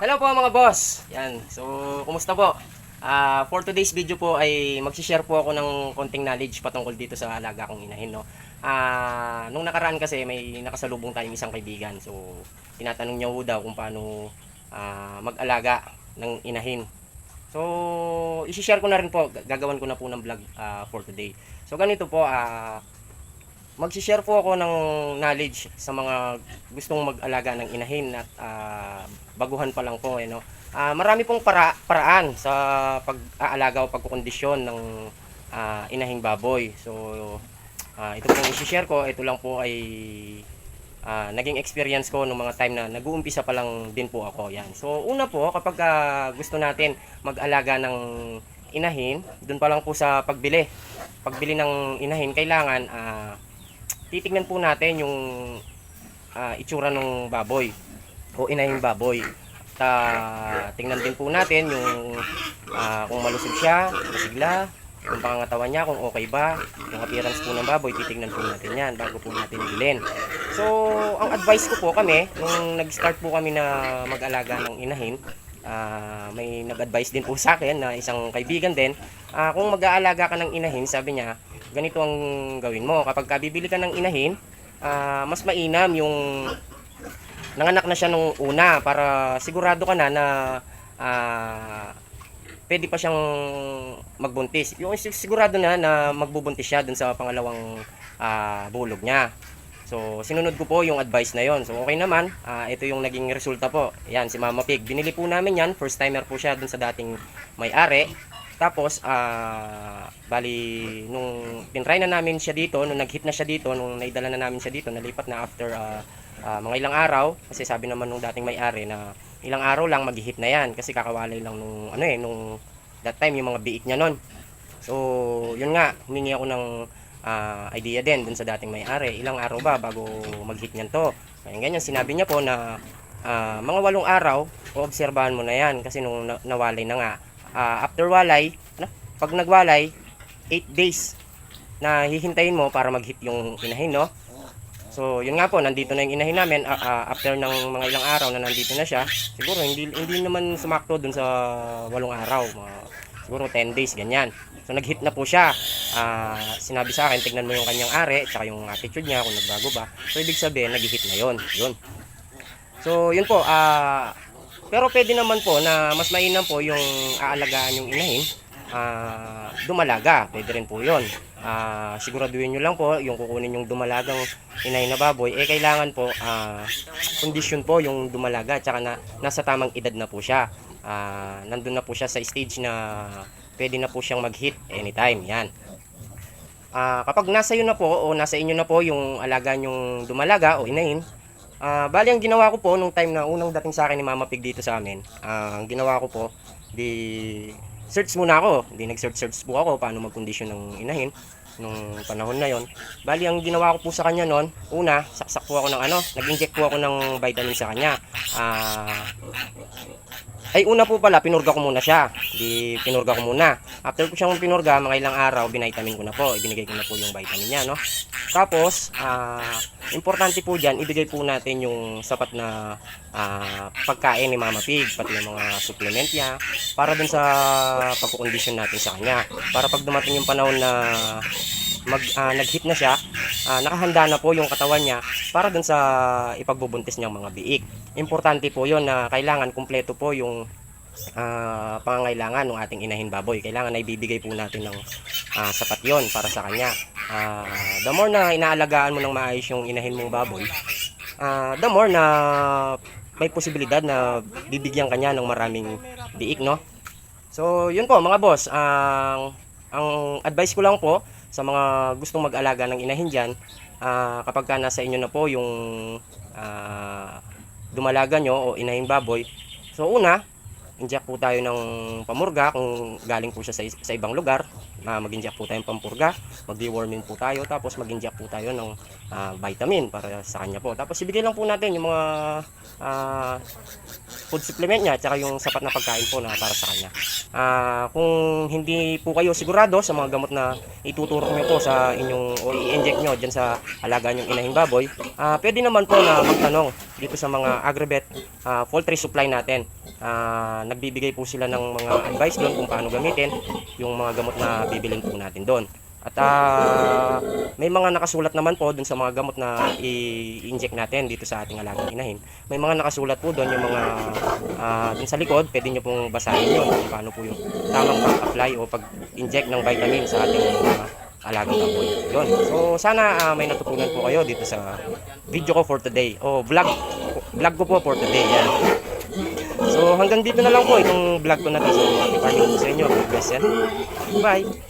Hello po mga boss. Yan. So, kumusta po? Ah, for today's video po ay magsi-share po ako ng konting knowledge patungkol dito sa alaga kong inahin, no. Ah, nung nakaraan kasi may nakasalubong tayong isang kaibigan. So, tinatanong niya daw kung paano ah, mag-alaga ng inahin. So, i-share ko na rin po, gagawan ko na po ng vlog ah, for today. So, ganito po, ah, Magsi-share po ako ng knowledge sa mga gustong mag-alaga ng inahin at ah, baguhan pa lang po. Eh, no? Ah, marami pong para paraan sa pag-aalaga o pagkukondisyon ng ah, inahing baboy. So, ah, ito pong i-share ko. Ito lang po ay ah, naging experience ko nung mga time na nag-uumpisa pa lang din po ako. Yan. So, una po, kapag ah, gusto natin mag-alaga ng inahin, doon pa lang po sa pagbili. Pagbili ng inahin, kailangan ah, titignan po natin yung ah, itsura ng baboy o inahing baboy. At ah, tingnan din po natin yung ah, kung malusog siya, masigla, yung pangangatawan niya, kung okay ba, yung appearance po ng baboy, titignan po natin yan bago po natin bilhin. So, ang advice ko po kami, nung nag-start po kami na mag-alaga ng inahin, ah, may nag-advise din po sa akin na isang kaibigan din, ah, kung mag-aalaga ka ng inahin, sabi niya, ganito ang gawin mo. Kapag ka bibili ka ng inahin, ah, mas mainam yung nanganak na siya nung una para sigurado ka na na ah, pwede pa siyang magbuntis. Yung sig- sigurado na na magbubuntis siya dun sa pangalawang ah, bulog niya. So, sinunod ko po yung advice na yon. So, okay naman. Ah, ito yung naging resulta po. Yan, si Mama Pig. Binili po namin yan. First timer po siya dun sa dating may-ari. Tapos, ah, bali, nung tinry na namin siya dito, nung nag-hit na siya dito, nung naidala na namin siya dito, nalipat na after ah, ah, mga ilang araw, kasi sabi naman nung dating may-ari na ilang araw lang mag-hit na yan, kasi kakawalay lang nung, ano eh, nung that time, yung mga biik niya nun. So, yun nga, humingi ako ng ah, idea din dun sa dating may-ari. Ilang araw ba bago mag-hit niyan to? Ganyan, ganyan. Sinabi niya po na ah, mga walong araw, oobserbahan mo na yan kasi nung na- nawalay na nga. Ah, after walay, ano, pag nagwalay, 8 days na hihintayin mo para mag-hit yung inahin, no? So, yun nga po, nandito na yung inahin namin ah, ah, after ng mga ilang araw na nandito na siya. Siguro hindi hindi naman sumakto dun sa walong araw, mga, siguro 10 days ganyan. So nag-hit na po siya. Ah, sinabi sa akin, tignan mo yung kanyang are, tsaka yung attitude niya kung nagbago ba. So ibig sabihin, nag-hit na yon. Yun. So yun po, ah pero pwede naman po na mas mainam po yung aalagaan yung inahin. Ah, dumalaga, pwede rin po 'yon. Ah, siguraduhin niyo lang po yung kukunin yung dumalagang inay na baboy, eh kailangan po ah condition po yung dumalaga tsaka na nasa tamang edad na po siya. Ah, nandun na po siya sa stage na pwede na po siyang mag-hit anytime. Yan. Ah, kapag nasa iyo na po o nasa inyo na po yung alaga yung dumalaga o inahin, ah bali ang ginawa ko po nung time na unang dating sa akin ni Mama Pig dito sa amin, ah, ang ginawa ko po, di search muna ako. Di nag-search-search po ako paano mag-condition ng inahin nung panahon na yon. Bali ang ginawa ko po sa kanya noon, una, saksak po ako ng ano, nag-inject po ako ng vitamin sa kanya. Ah ay una po pala, pinurga ko muna siya. Di pinurga ko muna. After ko siyang pinurga, mga ilang araw, binitamin ko na po. Ibinigay ko na po yung vitamin niya, no? Tapos, ah, importante po dyan, ibigay po natin yung sapat na ah, pagkain ni Mama Pig, pati yung mga supplement niya, para dun sa pagkukondisyon natin sa kanya. Para pag dumating yung panahon na mag, ah, nag-hit na siya, ah, nakahanda na po yung katawan niya para dun sa ipagbubuntis niyang mga biik. Importante po yon na kailangan kumpleto po yung ah, pangangailangan ng ating inahin baboy. Kailangan na ibibigay po natin ng ah, sapat yon para sa kanya. Ah, the more na inaalagaan mo ng maayos yung inahin mong baboy, ah, the more na may posibilidad na bibigyan kanya ng maraming biik, no? So, yun po mga boss. Ang ang advice ko lang po sa mga gustong mag-alaga ng inahin dyan, ah, kapag ka nasa inyo na po yung ah, dumalaga nyo o inahing baboy. So una, inject po tayo ng pamurga kung galing po siya sa, sa ibang lugar. na mag-inject po tayong pampurga, mag-deworming po tayo, tapos mag-inject po tayo ng ah, vitamin para sa kanya po. Tapos ibigay lang po natin yung mga ah, food supplement niya, tsaka yung sapat na pagkain po na para sa kanya. Ah, kung hindi po kayo sigurado sa mga gamot na ituturo ko po sa inyong o i-inject nyo dyan sa alaga nyong inahing baboy, ah, pwede naman po na magtanong dito sa mga agribet ah, poultry supply natin. Ah, nagbibigay po sila ng mga advice doon kung paano gamitin yung mga gamot na bibilin po natin doon. At ah, may mga nakasulat naman po doon sa mga gamot na i-inject natin dito sa ating alagang inahin. May mga nakasulat po doon yung mga ah, doon sa likod, pwede nyo pong basahin yun kung paano po yung tamang pag-apply o pag-inject ng vitamin sa ating alagang baboy. Yun. So sana ah, may natutunan po kayo dito sa video ko for today. O vlog vlog ko po for today. Yan. So hanggang dito na lang po itong vlog ko na to. So happy farming sa inyo. God bless. Bye!